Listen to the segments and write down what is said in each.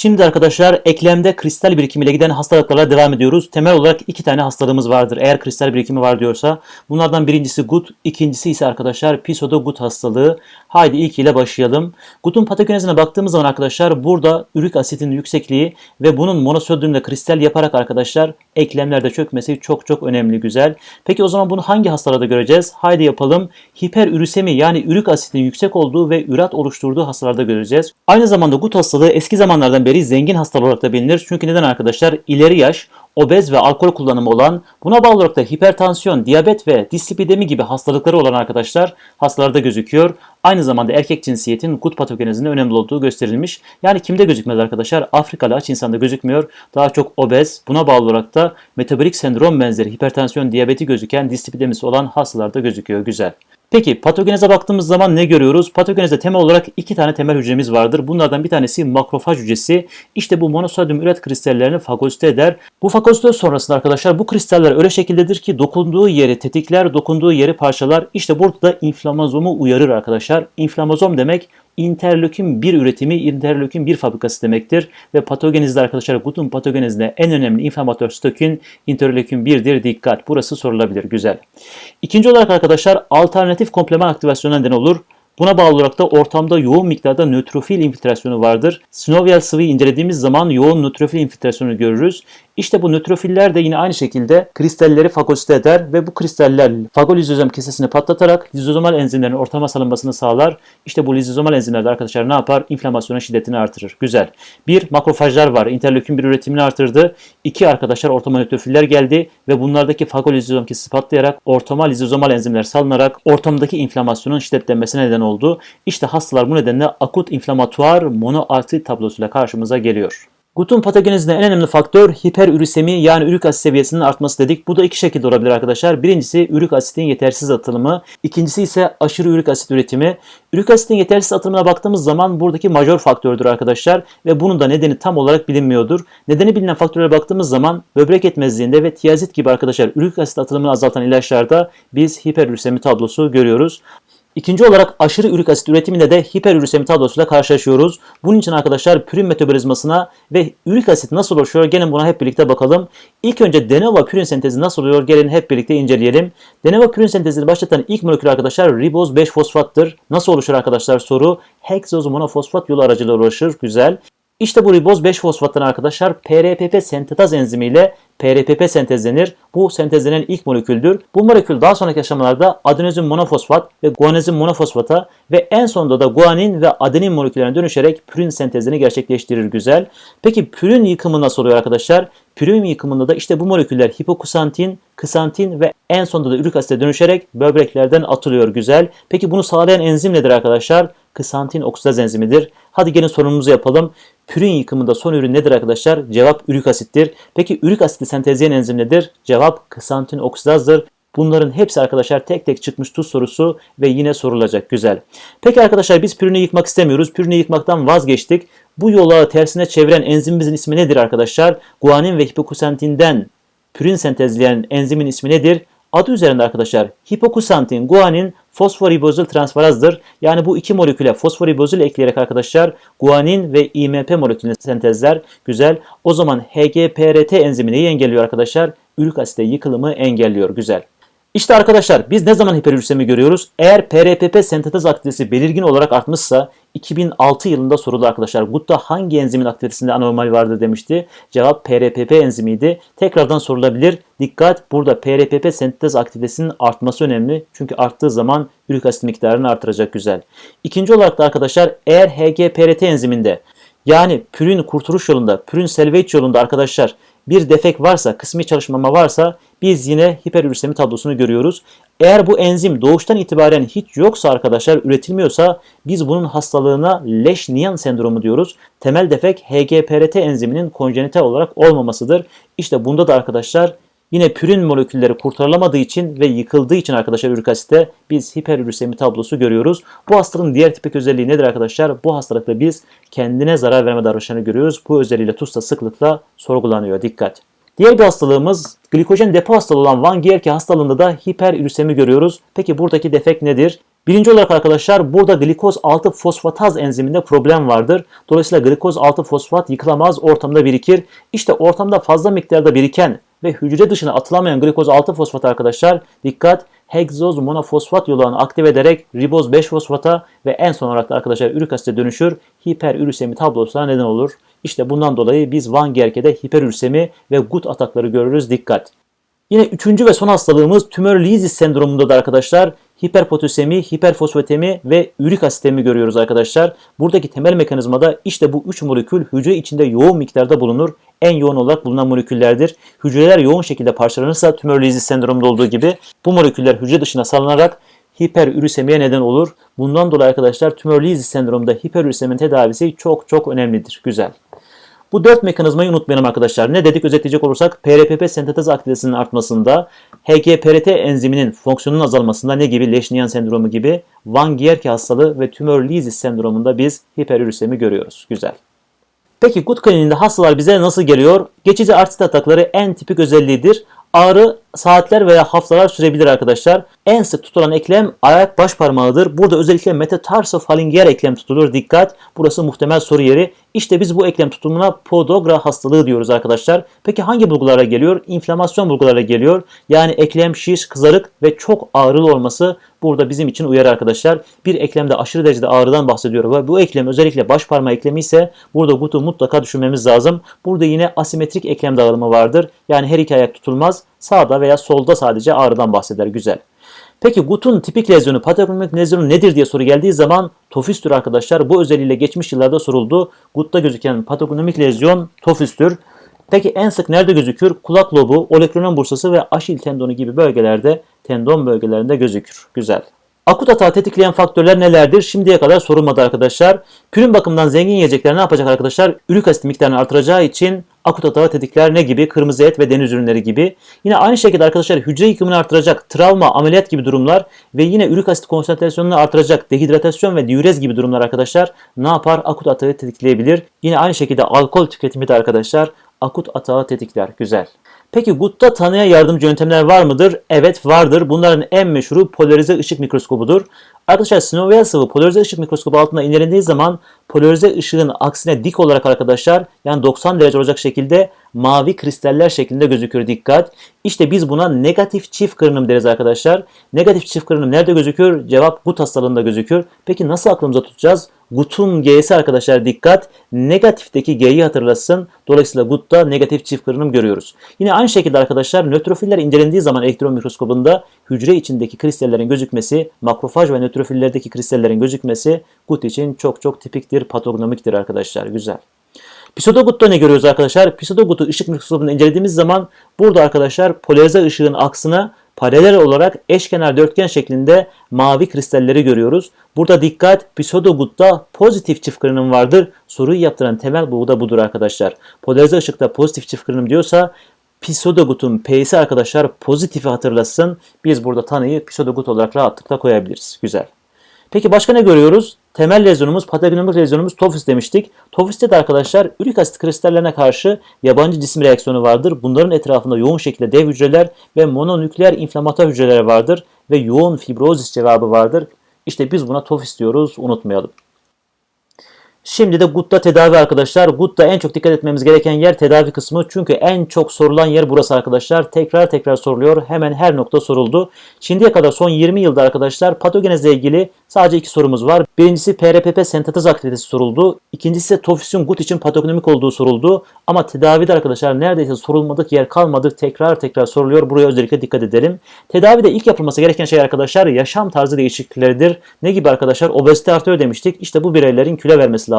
Şimdi arkadaşlar eklemde kristal birikimiyle giden hastalıklara devam ediyoruz. Temel olarak iki tane hastalığımız vardır. Eğer kristal birikimi var diyorsa. Bunlardan birincisi gut, ikincisi ise arkadaşlar pisoda gut hastalığı. Haydi ilk ile başlayalım. Gut'un patogenezine baktığımız zaman arkadaşlar burada ürik asitin yüksekliği ve bunun monosodyumla kristal yaparak arkadaşlar eklemlerde çökmesi çok çok önemli güzel. Peki o zaman bunu hangi hastalarda göreceğiz? Haydi yapalım. Hiperürüsemi yani ürik asitin yüksek olduğu ve ürat oluşturduğu hastalarda göreceğiz. Aynı zamanda gut hastalığı eski zamanlardan beri zengin hastalık olarak da bilinir. Çünkü neden arkadaşlar? İleri yaş, obez ve alkol kullanımı olan, buna bağlı olarak da hipertansiyon, diyabet ve dislipidemi gibi hastalıkları olan arkadaşlar hastalarda gözüküyor. Aynı zamanda erkek cinsiyetin gut patogenezinde önemli olduğu gösterilmiş. Yani kimde gözükmez arkadaşlar? Afrikalı aç insanda gözükmüyor. Daha çok obez, buna bağlı olarak da metabolik sendrom benzeri hipertansiyon, diyabeti gözüken dislipidemisi olan hastalarda gözüküyor. Güzel. Peki patogeneze baktığımız zaman ne görüyoruz? Patogenezde temel olarak iki tane temel hücremiz vardır. Bunlardan bir tanesi makrofaj hücresi. İşte bu monosodyum üret kristallerini fagosite eder. Bu fagositoz sonrasında arkadaşlar bu kristaller öyle şekildedir ki dokunduğu yeri tetikler, dokunduğu yeri parçalar. İşte burada da inflamazomu uyarır arkadaşlar. İnflamazom demek interleukin 1 üretimi, interleukin 1 fabrikası demektir. Ve patogenizde arkadaşlar gutun patogenizde en önemli inflamatör stokin interleukin 1'dir. Dikkat. Burası sorulabilir. Güzel. İkinci olarak arkadaşlar alternatif kompleman aktivasyonu neden olur. Buna bağlı olarak da ortamda yoğun miktarda nötrofil infiltrasyonu vardır. Synovial sıvıyı incelediğimiz zaman yoğun nötrofil infiltrasyonu görürüz. İşte bu nötrofiller de yine aynı şekilde kristalleri fagosite eder ve bu kristaller fagolizozom kesesini patlatarak lizozomal enzimlerin ortama salınmasını sağlar. İşte bu lizozomal enzimler de arkadaşlar ne yapar? İnflamasyonun şiddetini artırır. Güzel. Bir makrofajlar var. İnterleukin bir üretimini artırdı. İki arkadaşlar ortama nötrofiller geldi ve bunlardaki fagolizozom kesesi patlayarak ortama lizozomal enzimler salınarak ortamdaki inflamasyonun şiddetlenmesine neden oldu. İşte hastalar bu nedenle akut inflamatuar monoartrit tablosuyla karşımıza geliyor. Gutun patogenezinde en önemli faktör hiperürüsemi yani ürik asit seviyesinin artması dedik. Bu da iki şekilde olabilir arkadaşlar. Birincisi ürik asitin yetersiz atılımı. İkincisi ise aşırı ürik asit üretimi. Ürik asitin yetersiz atılımına baktığımız zaman buradaki majör faktördür arkadaşlar. Ve bunun da nedeni tam olarak bilinmiyordur. Nedeni bilinen faktörlere baktığımız zaman böbrek yetmezliğinde ve tiyazit gibi arkadaşlar ürik asit atılımını azaltan ilaçlarda biz hiperürüsemi tablosu görüyoruz. İkinci olarak aşırı ürik asit üretiminde de hiperürüsemi tablosuyla karşılaşıyoruz. Bunun için arkadaşlar pürin metabolizmasına ve ürik asit nasıl oluşuyor gelin buna hep birlikte bakalım. İlk önce de novo pürin sentezi nasıl oluyor gelin hep birlikte inceleyelim. De novo pürin sentezini başlatan ilk molekül arkadaşlar riboz 5 fosfattır. Nasıl oluşur arkadaşlar soru? Heksoz monofosfat yolu aracılığıyla ulaşır. Güzel. İşte bu riboz 5 fosfattan arkadaşlar PRPP sentetaz enzimiyle PRPP sentezlenir. Bu sentezlenen ilk moleküldür. Bu molekül daha sonraki aşamalarda adenozin monofosfat ve guanozin monofosfata ve en sonunda da guanin ve adenin moleküllerine dönüşerek pürin sentezini gerçekleştirir güzel. Peki pürin yıkımı nasıl oluyor arkadaşlar? Pürin yıkımında da işte bu moleküller hipokusantin, kısantin ve en sonunda da ürik asite dönüşerek böbreklerden atılıyor güzel. Peki bunu sağlayan enzim nedir arkadaşlar? Kısantin oksidaz enzimidir. Hadi gelin sorunumuzu yapalım. Pürin yıkımında son ürün nedir arkadaşlar? Cevap ürik asittir. Peki ürik asiti sentezleyen enzim nedir? Cevap kısantin oksidazdır. Bunların hepsi arkadaşlar tek tek çıkmış tuz sorusu ve yine sorulacak. Güzel. Peki arkadaşlar biz pürünü yıkmak istemiyoruz. Pürünü yıkmaktan vazgeçtik. Bu yola tersine çeviren enzimimizin ismi nedir arkadaşlar? Guanin ve hipokusantinden pürin sentezleyen enzimin ismi nedir? Adı üzerinde arkadaşlar hipokusantin, guanin fosforibozil transferazdır. Yani bu iki moleküle fosforibozil ekleyerek arkadaşlar guanin ve IMP molekülünü sentezler. Güzel. O zaman HGPRT enzimi neyi engelliyor arkadaşlar? Ürik asite yıkılımı engelliyor. Güzel. İşte arkadaşlar biz ne zaman hiperürüsemi görüyoruz? Eğer PRPP sentetez aktivitesi belirgin olarak artmışsa 2006 yılında soruldu arkadaşlar. Gutta hangi enzimin aktivitesinde anormal vardır demişti. Cevap PRPP enzimiydi. Tekrardan sorulabilir. Dikkat burada PRPP sentez aktivitesinin artması önemli. Çünkü arttığı zaman ürik asit miktarını artıracak güzel. İkinci olarak da arkadaşlar eğer HGPRT enziminde yani pürün kurtuluş yolunda, pürün salvage yolunda arkadaşlar bir defek varsa, kısmi çalışmama varsa biz yine hiperürüsemi tablosunu görüyoruz. Eğer bu enzim doğuştan itibaren hiç yoksa arkadaşlar üretilmiyorsa biz bunun hastalığına Lesch-Nyhan sendromu diyoruz. Temel defek HGPRT enziminin konjenital olarak olmamasıdır. İşte bunda da arkadaşlar Yine pürin molekülleri kurtarılamadığı için ve yıkıldığı için arkadaşlar ürik biz hiperürüsemi tablosu görüyoruz. Bu hastalığın diğer tipik özelliği nedir arkadaşlar? Bu hastalıkta biz kendine zarar verme davranışlarını görüyoruz. Bu özelliğiyle TUS'ta sıklıkla sorgulanıyor. Dikkat! Diğer bir hastalığımız glikojen depo hastalığı olan Van Gierke hastalığında da hiperürüsemi görüyoruz. Peki buradaki defekt nedir? Birinci olarak arkadaşlar burada glikoz 6 fosfataz enziminde problem vardır. Dolayısıyla glikoz 6 fosfat yıkılamaz ortamda birikir. İşte ortamda fazla miktarda biriken ve hücre dışına atılamayan glikoz 6 fosfat arkadaşlar dikkat hegzoz monofosfat yollarını aktive ederek riboz 5 fosfata ve en son olarak da arkadaşlar ürik asite dönüşür. Hiperürisemi tablosuna neden olur. İşte bundan dolayı biz Van Gierke'de hiperürisemi ve gut atakları görürüz. Dikkat! Yine üçüncü ve son hastalığımız tümör Lisis sendromunda da arkadaşlar hiperpotasemi, hiperfosfatemi ve ürik asitemi görüyoruz arkadaşlar. Buradaki temel mekanizmada işte bu üç molekül hücre içinde yoğun miktarda bulunur. En yoğun olarak bulunan moleküllerdir. Hücreler yoğun şekilde parçalanırsa tümör Lisis sendromunda olduğu gibi bu moleküller hücre dışına salınarak hiperürisemiye neden olur. Bundan dolayı arkadaşlar tümör Lisis sendromunda hiperüriseminin tedavisi çok çok önemlidir. Güzel. Bu dört mekanizmayı unutmayalım arkadaşlar. Ne dedik özetleyecek olursak PRPP sentez aktivitesinin artmasında, HGPRT enziminin fonksiyonunun azalmasında ne gibi Leşniyan sendromu gibi Van Gierke hastalığı ve tümör Lisis sendromunda biz hiperürisemi görüyoruz. Güzel. Peki gut kliniğinde hastalar bize nasıl geliyor? Geçici artrit atakları en tipik özelliğidir. Ağrı saatler veya haftalar sürebilir arkadaşlar. En sık tutulan eklem ayak baş parmağıdır. Burada özellikle metatarsofalingeal eklem tutulur. Dikkat! Burası muhtemel soru yeri. İşte biz bu eklem tutumuna podogra hastalığı diyoruz arkadaşlar. Peki hangi bulgulara geliyor? İnflamasyon bulgulara geliyor. Yani eklem şiş, kızarık ve çok ağrılı olması burada bizim için uyarı arkadaşlar. Bir eklemde aşırı derecede ağrıdan bahsediyor ve bu eklem özellikle baş parmağı eklemi ise burada gutu mutlaka düşünmemiz lazım. Burada yine asimetrik eklem dağılımı vardır. Yani her iki ayak tutulmaz. Sağda veya solda sadece ağrıdan bahseder. Güzel. Peki gutun tipik lezyonu, patognomik lezyonu nedir diye soru geldiği zaman tofüstür arkadaşlar. Bu özelliğiyle geçmiş yıllarda soruldu. Gutta gözüken patognomik lezyon tofüstür. Peki en sık nerede gözükür? Kulak lobu, olecranon bursası ve aşil tendonu gibi bölgelerde, tendon bölgelerinde gözükür. Güzel. Akut hata tetikleyen faktörler nelerdir? Şimdiye kadar sorulmadı arkadaşlar. Pürün bakımından zengin yiyecekler ne yapacak arkadaşlar? Ürik asit miktarını artıracağı için akut hata tetikler ne gibi? Kırmızı et ve deniz ürünleri gibi. Yine aynı şekilde arkadaşlar hücre yıkımını artıracak travma, ameliyat gibi durumlar ve yine ürik asit konsantrasyonunu artıracak dehidratasyon ve diürez gibi durumlar arkadaşlar ne yapar? Akut atağı tetikleyebilir. Yine aynı şekilde alkol tüketimi de arkadaşlar akut atağı tetikler. Güzel. Peki gutta tanıya yardımcı yöntemler var mıdır? Evet vardır. Bunların en meşhuru polarize ışık mikroskobudur. Arkadaşlar sinovial sıvı polarize ışık mikroskobu altında incelendiği zaman polarize ışığın aksine dik olarak arkadaşlar yani 90 derece olacak şekilde mavi kristaller şeklinde gözükür dikkat. İşte biz buna negatif çift kırınım deriz arkadaşlar. Negatif çift kırınım nerede gözükür? Cevap gut hastalığında gözükür. Peki nasıl aklımıza tutacağız? Gut'un G'si arkadaşlar dikkat. Negatifteki G'yi hatırlasın. Dolayısıyla Gut'ta negatif çift kırınım görüyoruz. Yine aynı şekilde arkadaşlar nötrofiller incelendiği zaman elektron mikroskobunda hücre içindeki kristallerin gözükmesi, makrofaj ve nötrofillerdeki kristallerin gözükmesi Gut için çok çok tipiktir, patognomiktir arkadaşlar. Güzel. Pseudogut'ta ne görüyoruz arkadaşlar? Pseudogut'u ışık mikroskobunda incelediğimiz zaman burada arkadaşlar polarize ışığın aksına paralel olarak eşkenar dörtgen şeklinde mavi kristalleri görüyoruz. Burada dikkat pseudogutta pozitif çift kırınım vardır. Soruyu yaptıran temel bulgu da budur arkadaşlar. Polarize ışıkta pozitif çift kırınım diyorsa pseudogutun P'si arkadaşlar pozitifi hatırlasın. Biz burada tanıyı pseudogut olarak rahatlıkla koyabiliriz. Güzel. Peki başka ne görüyoruz? Temel lezyonumuz, patognomik lezyonumuz tofus demiştik. Tofuste de arkadaşlar ürik asit kristallerine karşı yabancı cisim reaksiyonu vardır. Bunların etrafında yoğun şekilde dev hücreler ve mononükleer inflamatuar hücreler vardır ve yoğun fibrozis cevabı vardır. İşte biz buna tofus diyoruz, unutmayalım. Şimdi de gutta tedavi arkadaşlar. Gutta en çok dikkat etmemiz gereken yer tedavi kısmı. Çünkü en çok sorulan yer burası arkadaşlar. Tekrar tekrar soruluyor. Hemen her nokta soruldu. Şimdiye kadar son 20 yılda arkadaşlar patogenezle ilgili sadece iki sorumuz var. Birincisi PRPP sentetez aktivitesi soruldu. İkincisi ise tofüsün gut için patogenomik olduğu soruldu. Ama tedavide arkadaşlar neredeyse sorulmadık yer kalmadı. Tekrar tekrar soruluyor. Buraya özellikle dikkat edelim. Tedavide ilk yapılması gereken şey arkadaşlar yaşam tarzı değişiklikleridir. Ne gibi arkadaşlar? Obezite artıyor demiştik. İşte bu bireylerin kilo vermesi lazım.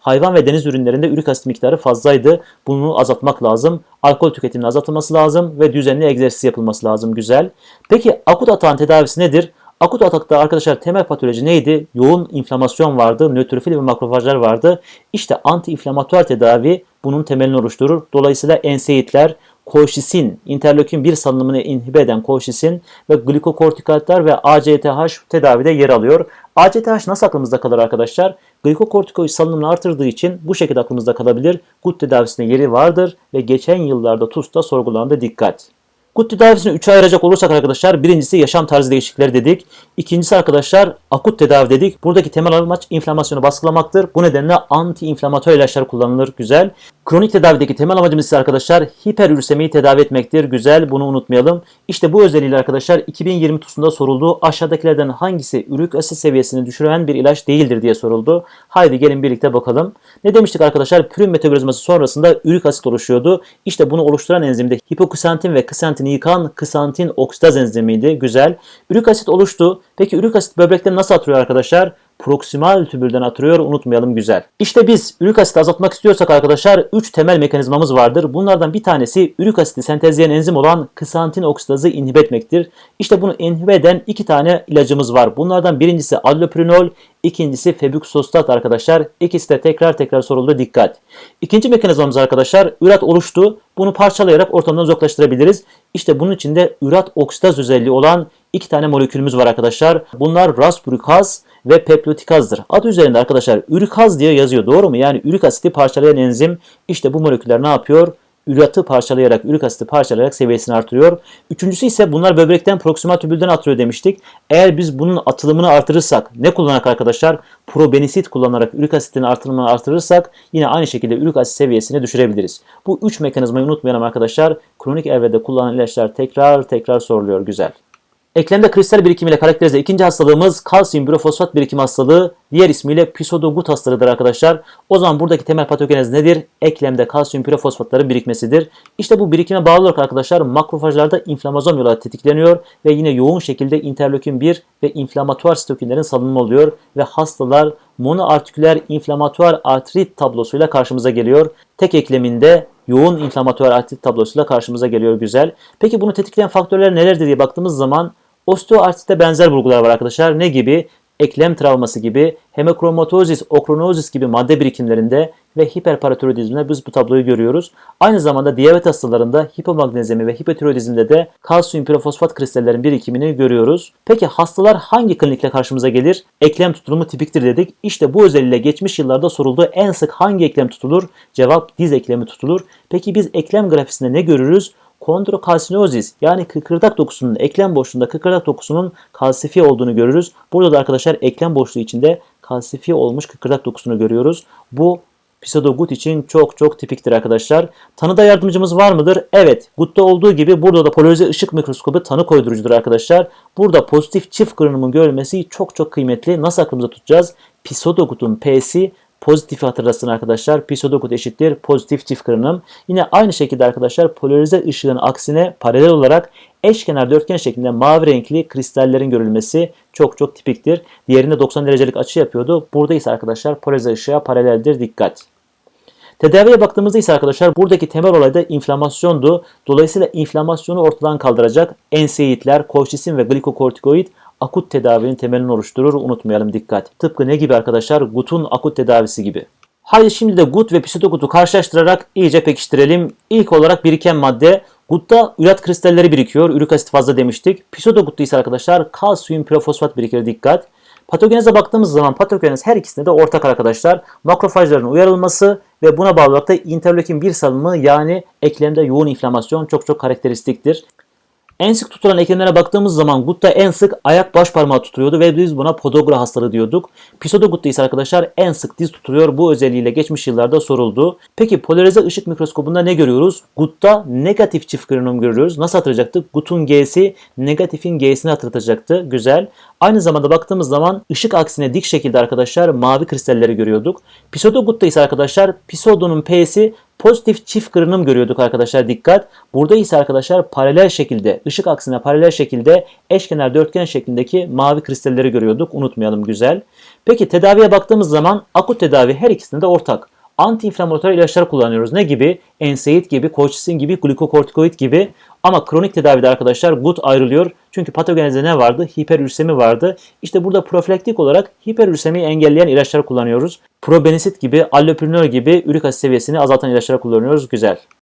Hayvan ve deniz ürünlerinde ürik asit miktarı fazlaydı. Bunu azaltmak lazım. Alkol tüketiminin azaltılması lazım ve düzenli egzersiz yapılması lazım. Güzel. Peki akut atağın tedavisi nedir? Akut atakta arkadaşlar temel patoloji neydi? Yoğun inflamasyon vardı, nötrofil ve makrofajlar vardı. İşte anti-inflamatuar tedavi bunun temelini oluşturur. Dolayısıyla enseitler, kolşisin, interleukin 1 salınımını inhibe eden kolşisin ve glikokortikoidler ve ACTH tedavide yer alıyor. ACTH nasıl aklımızda kalır arkadaşlar? Glikokortikoid salınımını artırdığı için bu şekilde aklımızda kalabilir. Gut tedavisinde yeri vardır ve geçen yıllarda TUS'ta sorgulandı dikkat. Gut tedavisini üçe ayıracak olursak arkadaşlar birincisi yaşam tarzı değişiklikleri dedik. İkincisi arkadaşlar akut tedavi dedik. Buradaki temel amaç inflamasyonu baskılamaktır. Bu nedenle anti-inflamatuar ilaçlar kullanılır. Güzel. Kronik tedavideki temel amacımız ise arkadaşlar hiperürsemiyi tedavi etmektir. Güzel. Bunu unutmayalım. İşte bu özelliğiyle arkadaşlar 2020 TUS'unda soruldu. Aşağıdakilerden hangisi ürik asit seviyesini düşüren bir ilaç değildir diye soruldu. Haydi gelin birlikte bakalım. Ne demiştik arkadaşlar? Pürün metabolizması sonrasında ürik asit oluşuyordu. İşte bunu oluşturan enzimde hipoksantin ve kısantini yıkan kısantin oksidaz enzimiydi. Güzel. Ürik asit oluştu. Peki ürik asit böbrekten nasıl atılıyor arkadaşlar? Proksimal tübülden atılıyor. Unutmayalım güzel. İşte biz ürik asiti azaltmak istiyorsak arkadaşlar 3 temel mekanizmamız vardır. Bunlardan bir tanesi ürik asiti sentezleyen enzim olan kısantin oksidazı inhibe etmektir. İşte bunu inhibe eden iki tane ilacımız var. Bunlardan birincisi alloprinol, ikincisi febuxostat arkadaşlar. İkisi de tekrar tekrar soruldu dikkat. İkinci mekanizmamız arkadaşlar ürat oluştu. Bunu parçalayarak ortamdan uzaklaştırabiliriz. İşte bunun içinde ürat oksidaz özelliği olan iki tane molekülümüz var arkadaşlar. Bunlar rasburikaz ve peplotikazdır. Adı üzerinde arkadaşlar ürikaz diye yazıyor doğru mu? Yani ürik asiti parçalayan enzim işte bu moleküller ne yapıyor? Üratı parçalayarak, ürik asiti parçalayarak seviyesini artırıyor. Üçüncüsü ise bunlar böbrekten proksimal tübülden atılıyor demiştik. Eğer biz bunun atılımını artırırsak ne kullanarak arkadaşlar? Probenisit kullanarak ürik asitin artırımını artırırsak yine aynı şekilde ürik asit seviyesini düşürebiliriz. Bu üç mekanizmayı unutmayalım arkadaşlar. Kronik evrede kullanılan ilaçlar tekrar tekrar soruluyor. Güzel. Eklemde kristal birikimiyle karakterize ikinci hastalığımız kalsiyum bürofosfat birikim hastalığı. Diğer ismiyle pseudogut hastalığıdır arkadaşlar. O zaman buradaki temel patogenez nedir? Eklemde kalsiyum pirofosfatların birikmesidir. İşte bu birikime bağlı olarak arkadaşlar makrofajlarda inflamazom yolu tetikleniyor ve yine yoğun şekilde interleukin 1 ve inflamatuar sitokinlerin salınımı oluyor ve hastalar monoartiküler inflamatuar artrit tablosuyla karşımıza geliyor. Tek ekleminde yoğun inflamatuar artrit tablosuyla karşımıza geliyor güzel. Peki bunu tetikleyen faktörler nelerdir diye baktığımız zaman osteoartritte benzer bulgular var arkadaşlar. Ne gibi? Eklem travması gibi, hemokromatozis, okronozis gibi madde birikimlerinde ve hiperparatiroidizmde biz bu tabloyu görüyoruz. Aynı zamanda diyabet hastalarında hipomagnezyemi ve hipotiroidizmde de kalsiyum pirofosfat kristallerin birikimini görüyoruz. Peki hastalar hangi klinikle karşımıza gelir? Eklem tutulumu tipiktir dedik. İşte bu özelliğiyle geçmiş yıllarda soruldu. En sık hangi eklem tutulur? Cevap diz eklemi tutulur. Peki biz eklem grafisinde ne görürüz? Kondrokalsinozis yani kıkırdak dokusunun eklem boşluğunda kıkırdak dokusunun kalsifiye olduğunu görürüz. Burada da arkadaşlar eklem boşluğu içinde kalsifiye olmuş kıkırdak dokusunu görüyoruz. Bu Pseudogut için çok çok tipiktir arkadaşlar. Tanıda yardımcımız var mıdır? Evet. Gut'ta olduğu gibi burada da polarize ışık mikroskobu tanı koydurucudur arkadaşlar. Burada pozitif çift kırınımın görülmesi çok çok kıymetli. Nasıl aklımıza tutacağız? Pseudogut'un P'si pozitif hatırlasın arkadaşlar. Pseudokut eşittir pozitif çift kırınım. Yine aynı şekilde arkadaşlar polarize ışığın aksine paralel olarak eşkenar dörtgen şeklinde mavi renkli kristallerin görülmesi çok çok tipiktir. Diğerinde 90 derecelik açı yapıyordu. Burada ise arkadaşlar polarize ışığa paraleldir. Dikkat. Tedaviye baktığımızda ise arkadaşlar buradaki temel olay da inflamasyondu. Dolayısıyla inflamasyonu ortadan kaldıracak NSAID'ler, kolşisin ve glikokortikoid akut tedavinin temelini oluşturur. Unutmayalım dikkat. Tıpkı ne gibi arkadaşlar? GUT'un akut tedavisi gibi. Haydi şimdi de GUT ve pseudogut'u karşılaştırarak iyice pekiştirelim. İlk olarak biriken madde GUT'ta ürat kristalleri birikiyor. Ürik asit fazla demiştik. Pseudogut'ta ise arkadaşlar kalsiyum pirofosfat birikir. Dikkat. Patogeneze baktığımız zaman patogenez her ikisinde de ortak arkadaşlar. Makrofajların uyarılması ve buna bağlı olarak da interleukin 1 salımı yani eklemde yoğun inflamasyon çok çok karakteristiktir. En sık tutulan eklemlere baktığımız zaman gutta en sık ayak baş parmağı tutuluyordu ve biz buna podogra hastalığı diyorduk. Pseudogutta ise arkadaşlar en sık diz tutuluyor. Bu özelliğiyle geçmiş yıllarda soruldu. Peki polarize ışık mikroskobunda ne görüyoruz? Gutta negatif çift kırınım görüyoruz. Nasıl hatırlayacaktık? Gut'un G'si negatifin G'sini hatırlatacaktı. Güzel. Aynı zamanda baktığımız zaman ışık aksine dik şekilde arkadaşlar mavi kristalleri görüyorduk. Pseudogutta ise arkadaşlar pseudonun P'si pozitif çift kırınım görüyorduk arkadaşlar dikkat. Burada ise arkadaşlar paralel şekilde ışık aksine paralel şekilde eşkenar dörtgen şeklindeki mavi kristalleri görüyorduk. Unutmayalım güzel. Peki tedaviye baktığımız zaman akut tedavi her ikisinde de ortak. Antiinflamatuar ilaçlar kullanıyoruz. Ne gibi? NSAID gibi, colchicine gibi, glikokortikoid gibi. Ama kronik tedavide arkadaşlar gut ayrılıyor. Çünkü patogenezde ne vardı? Hiperürsemi vardı. İşte burada profilaktik olarak hiperürsemiyi engelleyen ilaçlar kullanıyoruz. Probenisit gibi, alloprinol gibi ürik asit seviyesini azaltan ilaçlar kullanıyoruz. Güzel.